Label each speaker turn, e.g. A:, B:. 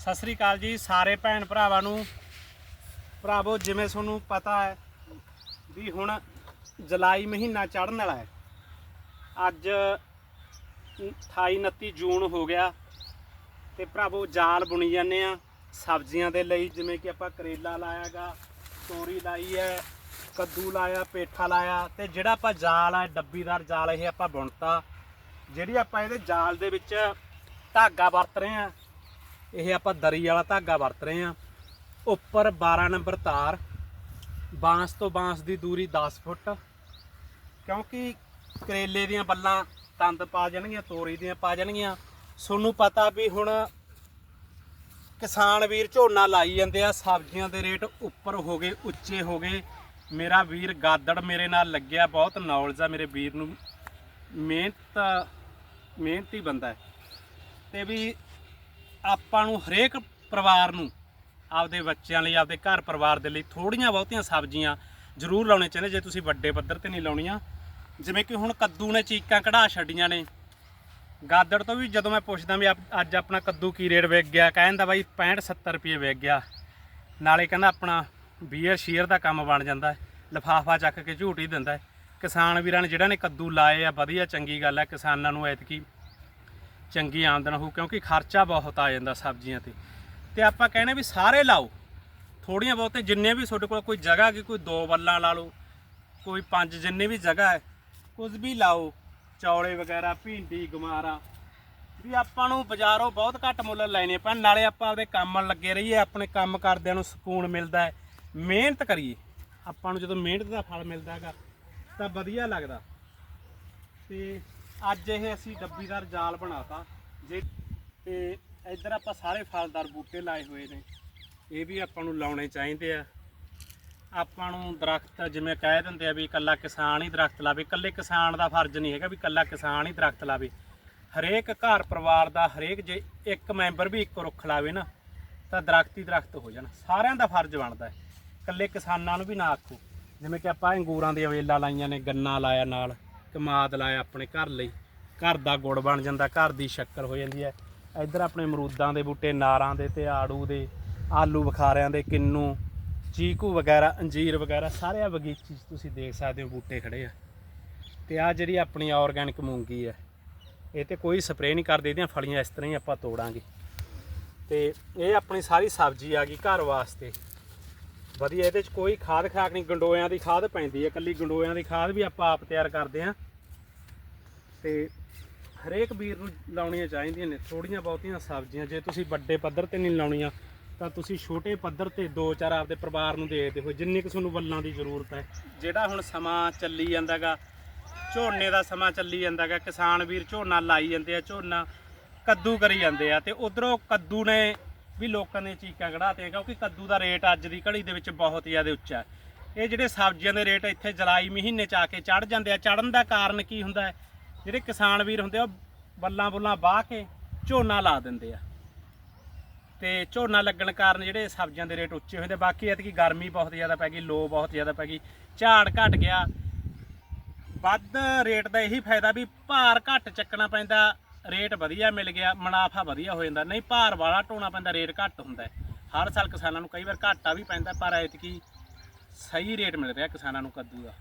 A: ਸਤਿ ਸ੍ਰੀ ਅਕਾਲ ਜੀ, ਸਾਰੇ ਭੈਣ ਭਰਾਵਾਂ ਨੂੰ। ਭਰਾਵੋ, ਜਿਵੇਂ ਤੁਹਾਨੂੰ ਪਤਾ ਹੈ ਵੀ ਹੁਣ ਜੁਲਾਈ ਮਹੀਨਾ ਚੜ੍ਹਨ ਵਾਲਾ ਹੈ। ਅੱਜ 28 29 ਜੂਨ ਹੋ ਗਿਆ ਤੇ ਭਰਾਵੋ, ਜਾਲ ਬੁਣੀ ਜਾਂਦੇ ਆ ਸਬਜ਼ੀਆਂ ਦੇ ਲਈ, ਜਿਵੇਂ ਕਿ ਆਪਾਂ ਕਰੇਲਾ ਲਾਇਆਗਾ ਤੋਰੀ ਲਾਈ ਹੈ, ਕੱਦੂ ਲਾਇਆ, ਪੇਠਾ ਲਾਇਆ ਤੇ ਜਿਹੜਾ ਆਪਾਂ ਜਾਲ ਹੈ ਡੱਬੀਦਾਰ ਜਾਲ ਇਹ ਆਪਾਂ ਬੁਣਤਾ। ਜਿਹੜੀ ਆਪਾਂ ਇਹਦੇ ਜਾਲ ਦੇ ਵਿੱਚ ਧਾਗਾ ਵਰਤ ਰਹੇ ਆ ਇਹ ਆਪਾਂ ਦਰੀ ਵਾਲਾ ਧਾਗਾ ਵਰਤ ਰਹੇ ਆ ਉੱਪਰ 12 ਨੰਬਰ ਤਾਰ, ਬਾਂਸ ਤੋਂ ਬਾਂਸ ਦੀ ਦੂਰੀ 10 ਫੁੱਟ। ਕਿਉਂਕਿ ਕਰੇਲੇ ਦੀਆਂ ਬੱਲਾਂ ਤੰਦ ਪਾ ਜਾਣਗੀਆਂ, ਤੋਰੀ ਦੀਆਂ ਪਾ ਜਾਣਗੀਆਂ। ਤੁਹਾਨੂੰ ਪਤਾ ਵੀ ਹੁਣ ਕਿਸਾਨ ਵੀਰ ਝੋਨਾ ਲਾਈ ਜਾਂਦੇ ਆ, ਸਬਜ਼ੀਆਂ ਦੇ ਰੇਟ ਉੱਪਰ ਹੋ ਗਏ, ਉੱਚੇ ਹੋ ਗਏ। ਮੇਰਾ ਵੀਰ ਗਾਦੜ ਮੇਰੇ ਨਾਲ ਲੱਗਿਆ ਬਹੁਤ ਨੌਲੇਜ ਆ ਮੇਰੇ ਵੀਰ ਨੂੰ। ਮਿਹਨਤ, ਮਿਹਨਤੀ ਬੰਦਾ ਹੈ। ਤੇ ਵੀ ਆਪਾਂ ਨੂੰ ਹਰੇਕ ਪਰਿਵਾਰ ਨੂੰ, ਆਪਦੇ ਬੱਚਿਆਂ ਲਈ, ਆਪਦੇ ਘਰ ਪਰਿਵਾਰ ਦੇ ਲਈ ਥੋੜੀਆਂ ਬਹੁਤੀਆਂ ਸਬਜ਼ੀਆਂ ਜ਼ਰੂਰ ਲਾਉਣੇ ਚਾਹੀਦੇ ਜੇ ਤੁਸੀਂ ਵੱਡੇ ਪੱਧਰ ਤੇ ਨਹੀਂ ਲਾਉਣੀਆਂ। ਜਿਵੇਂ ਕਿ ਹੁਣ ਕੱਦੂ ਨੇ ਚੀਕਾਂ ਕਢਾ ਛੱਡੀਆਂ ਨੇ। ਗਾਦੜ ਤੋਂ ਵੀ ਜਦੋਂ ਮੈਂ ਪੁੱਛਦਾ ਵੀ ਆਪ- ਅੱਜ ਆਪਣਾ ਕੱਦੂ ਕੀ ਰੇਟ ਵਿਕ ਗਿਆ ਕਹਿੰਦਾ ਬਾਈ 65 70 ਰੁਪਏ ਵਿਕ ਗਿਆ। ਨਾਲੇ ਕਹਿੰਦਾ ਆਪਣਾ ਬੀਅਰ ਸ਼ੇਅਰ ਦਾ ਕੰਮ ਬਣ ਜਾਂਦਾ ਲਫਾਫਾ ਚੱਕ ਕੇ ਝੂਟ ਹੀ ਦਿੰਦਾ ਕਿਸਾਨ ਵੀਰਾਂ ਨੇ ਜਿਹੜਾ ਨੇ ਕੱਦੂ ਲਾਏ ਆ, ਵਧੀਆ ਚੰਗੀ ਗੱਲ ਹੈ। ਕਿਸਾਨਾਂ ਨੂੰ ਐਤਕੀ ਚੰਗੀ ਆਮਦਨ ਹੋਊ, ਕਿਉਂਕਿ ਖਰਚਾ ਬਹੁਤ ਆ ਜਾਂਦਾ ਸਬਜ਼ੀਆਂ ਤੇ। ਤੇ ਆਪਾਂ ਕਹਿੰਦੇ ਵੀ ਸਾਰੇ ਲਾਓ। ਥੋੜੀਆਂ ਬਹੁਤੇ ਜਿੰਨੇ ਵੀ ਤੁਹਾਡੇ ਕੋਲ ਕੋਈ ਜਗ੍ਹਾ ਕਿ ਕੋਈ ਦੋ ਵੱਲਾਂ ਲਾ ਲਓ, ਕੋਈ ਪੰਜ ਜਿੰਨੇ ਵੀ ਜਗ੍ਹਾ ਹੈ, ਕੁਝ ਵੀ ਲਾਓ, ਚੌਲੇ ਵਗੈਰਾ, ਭਿੰਡੀ ਗਮਾਰਾ ਵੀ ਆਪਾਂ ਨੂੰ ਬਾਜ਼ਾਰੋਂ ਬਹੁਤ ਘੱਟ ਮੁੱਲ ਲੈਣੇ ਪੈਣ, ਨਾਲੇ ਆਪਾਂ ਆਪਦੇ ਕੰਮ ਲੱਗੇ ਰਹੀਏ, ਆਪਣੇ ਕੰਮ ਕਰਦਿਆਂ ਨੂੰ ਸਕੂਨ ਮਿਲਦਾ ਹੈ। ਮਿਹਨਤ ਕਰੀਏ। ਆਪਾਂ ਨੂੰ ਜਦੋਂ ਮਿਹਨਤ ਦਾ ਫਲ ਮਿਲਦਾ ਹੈਗਾ, ਤਾਂ ਵਧੀਆ ਲੱਗਦਾ। ਤੇ ਅੱਜ ਇਹ ਅਸੀਂ ਡੱਬੀਦਾਰ ਜਾਲ ਬਣਾਤਾ। ਜੇ ਤੇ ਇੱਧਰ ਆਪਾਂ ਸਾਰੇ ਫਲਦਾਰ ਬੂਟੇ ਲਾਏ ਹੋਏ ਨੇ। ਇਹ ਵੀ ਆਪਾਂ ਨੂੰ ਲਾਉਣੇ ਚਾਹੀਦੇ ਆ। ਆਪਾਂ ਨੂੰ ਦਰਖਤ ਜਿਵੇਂ ਕਹਿ ਦਿੰਦੇ ਆ ਵੀ ਇਕੱਲਾ ਕਿਸਾਨ ਹੀ ਦਰਖਤ ਲਾਵੇ। ਇਕੱਲੇ ਕਿਸਾਨ ਦਾ ਫਰਜ਼ ਨਹੀਂ ਹੈਗਾ ਵੀ ਇਕੱਲਾ ਕਿਸਾਨ ਹੀ ਦਰਖਤ ਲਾਵੇ। ਹਰੇਕ ਘਰ ਪਰਿਵਾਰ ਦਾ, ਹਰੇਕ ਜੇ ਇੱਕ ਮੈਂਬਰ ਵੀ ਇੱਕ ਰੁੱਖ ਲਾਵੇ ਨਾ, ਤਾਂ ਦਰਖਤ ਹੀ ਦਰਖਤ ਹੋ ਜਾਣ। ਸਾਰਿਆਂ ਦਾ ਫਰਜ਼ ਬਣਦਾ ਹੈ। ਇਕੱਲੇ ਕਿਸਾਨਾਂ ਨੂੰ ਵੀ ਨਾ ਆਖੋ। ਜਿਵੇਂ ਕਿ ਆਪਾਂ ਅੰਗੂਰਾਂ ਦੀਆਂ ਵੇਲਾਂ ਲਾਈਆਂ ਨੇ, ਗੰਨਾ ਲਾਇਆ ਨਾਲ। ਕਮਾਦ ਲਾਇਆ ਆਪਣੇ ਘਰ ਲਈ। ਘਰ ਦਾ ਗੁੜ ਬਣ ਜਾਂਦਾ, ਘਰ ਦੀ ਸ਼ੱਕਰ ਹੋ ਜਾਂਦੀ ਹੈ। ਇੱਧਰ ਆਪਣੇ ਅਮਰੂਦਾਂ ਦੇ ਬੂਟੇ, ਨਾਰਾਂ ਦੇ ਤੇ ਆੜੂ ਦੇ, ਆਲੂ ਬੁਖਾਰਿਆਂ ਦੇ, ਕਿੰਨੂ, ਚੀਕੂ ਵਗੈਰਾ, ਅੰਜੀਰ ਵਗੈਰਾ ਸਾਰੇ ਆ ਬਗੀਚੀ 'ਚ ਤੁਸੀਂ ਦੇਖ ਸਕਦੇ ਹੋ ਬੂਟੇ ਖੜੇ ਆ। ਤੇ ਆ ਜਿਹੜੀ ਆਪਣੀ ਆਰਗੈਨਿਕ ਮੂੰਗੀ ਹੈ, ਇਹ ਤੇ ਕੋਈ ਸਪਰੇਅ ਨਹੀਂ ਕਰਦੇ, ਇਹਦੀਆਂ ਫਲੀਆਂ ਇਸ ਤਰ੍ਹਾਂ ਹੀ ਆਪਾਂ ਤੋੜਾਂਗੇ। ਤੇ ਇਹ ਆਪਣੀ ਸਾਰੀ ਸਬਜ਼ੀ ਆ ਗਈ ਘਰ ਵਾਸਤੇ। ਵਧੀਆ, ਇਹਦੇ ਚ ਕੋਈ ਖਾਦ ਖਾਕ ਨਹੀਂ, ਗੰਡੋਇਆਂ ਦੀ ਖਾਦ ਪੈਂਦੀ ਹੈ ਕੱਲੀ ਗੰਡੋਇਆਂ ਦੀ ਖਾਦ ਵੀ ਆਪਾਂ ਆਪ ਤਿਆਰ ਕਰਦੇ ਆ ਤੇ ਹਰੇਕ ਵੀਰ ਨੂੰ ਲਾਉਣੀਆਂ ਚਾਹੀਦੀਆਂ ਨੇ ਥੋੜੀਆਂ ਬਹੁਤੀਆਂ ਸਬਜ਼ੀਆਂ, ਜੇ ਤੁਸੀਂ ਵੱਡੇ ਪੱਧਰ ਤੇ ਨਹੀਂ ਲਾਉਣੀਆਂ, ਤਾਂ ਤੁਸੀਂ ਛੋਟੇ ਪੱਧਰ ਤੇ ਦੋ ਚਾਰ ਆਪਦੇ ਪਰਿਵਾਰ ਨੂੰ ਦੇਖਦੇ ਹੋ ਜਿੰਨੀ ਕੁ ਤੁਹਾਨੂੰ ਵੱਲਾਂ ਦੀ ਜ਼ਰੂਰਤ ਹੈ। ਜਿਹੜਾ ਹੁਣ ਸਮਾਂ ਚੱਲੀ ਜਾਂਦਾਗਾ, ਝੋਨੇ ਦਾ ਸਮਾਂ ਚੱਲੀ ਜਾਂਦਾਗਾ, ਕਿਸਾਨ ਵੀਰ ਝੋਨਾ ਲਾਈ ਜਾਂਦੇ ਆ, ਝੋਨਾ ਕੱਦੂ ਕਰੀ ਜਾਂਦੇ ਆ, ਤੇ ਉਧਰੋਂ ਕੱਦੂ ਨੇ ਵੀ ਲੋਕਾਂ ਨੇ ਚੀਕਾਂ ਕਢਾਤੇ ਕਿਉਂਕਿ ਕੱਦੂ ਦਾ ਰੇਟ ਅੱਜ ਦੀ ਘੜੀ ਦੇ ਵਿੱਚ ਬਹੁਤ ਜ਼ਿਆਦਾ ਉੱਚਾ ਹੈ। ਇਹ ਜਿਹੜੇ ਸਬਜ਼ੀਆਂ ਦੇ ਰੇਟ ਇੱਥੇ ਜੁਲਾਈ ਮਹੀਨੇ ਚ ਆ ਕੇ ਚੜ ਜਾਂਦੇ ਆ। ਚੜਨ ਦਾ ਕਾਰਨ ਕੀ ਹੁੰਦਾ ਹੈ? ਜਿਹੜੇ ਕਿਸਾਨ ਵੀਰ ਹੁੰਦੇ ਆ, ਉਹ ਬੱਲਾਂ ਬੁੱਲਾਂ ਵਾਹ ਕੇ ਝੋਨਾ ਲਾ ਦਿੰਦੇ ਆ। ਤੇ ਝੋਨਾ ਲੱਗਣ ਕਾਰਨ ਜਿਹੜੇ ਸਬਜ਼ੀਆਂ ਦੇ ਰੇਟ ਉੱਚੇ ਹੋਏ ਬਾਕੀ ਐਤਕੀ ਗਰਮੀ ਬਹੁਤ ਜ਼ਿਆਦਾ ਪੈ ਗਈ, ਲੋ ਬਹੁਤ ਜ਼ਿਆਦਾ ਪੈ ਗਈ, ਝਾੜ ਘਟ ਗਿਆ। ਵੱਧ ਰੇਟ ਦਾ ਇਹੀ ਫਾਇਦਾ ਵੀ ਭਾਰ ਘੱਟ ਚੱਕਣਾ ਪੈਂਦਾ। ਰੇਟ ਵਧੀਆ ਮਿਲ ਗਿਆ, ਮੁਨਾਫਾ ਵਧੀਆ ਹੋ ਜਾਂਦਾ। ਨਹੀਂ, ਭਾਰ ਵਾਲਾ ਢੋਣਾ ਪੈਂਦਾ, ਰੇਟ ਘੱਟ ਹੁੰਦਾ ਹਰ ਸਾਲ ਕਿਸਾਨਾਂ ਨੂੰ ਕਈ ਵਾਰ ਘਾਟਾ ਵੀ ਪੈਂਦਾ, ਪਰ ਐਤਕੀ ਸਹੀ ਰੇਟ ਮਿਲ ਰਿਹਾ ਕਿਸਾਨਾਂ ਨੂੰ ਕੱਦੂ ਦਾ।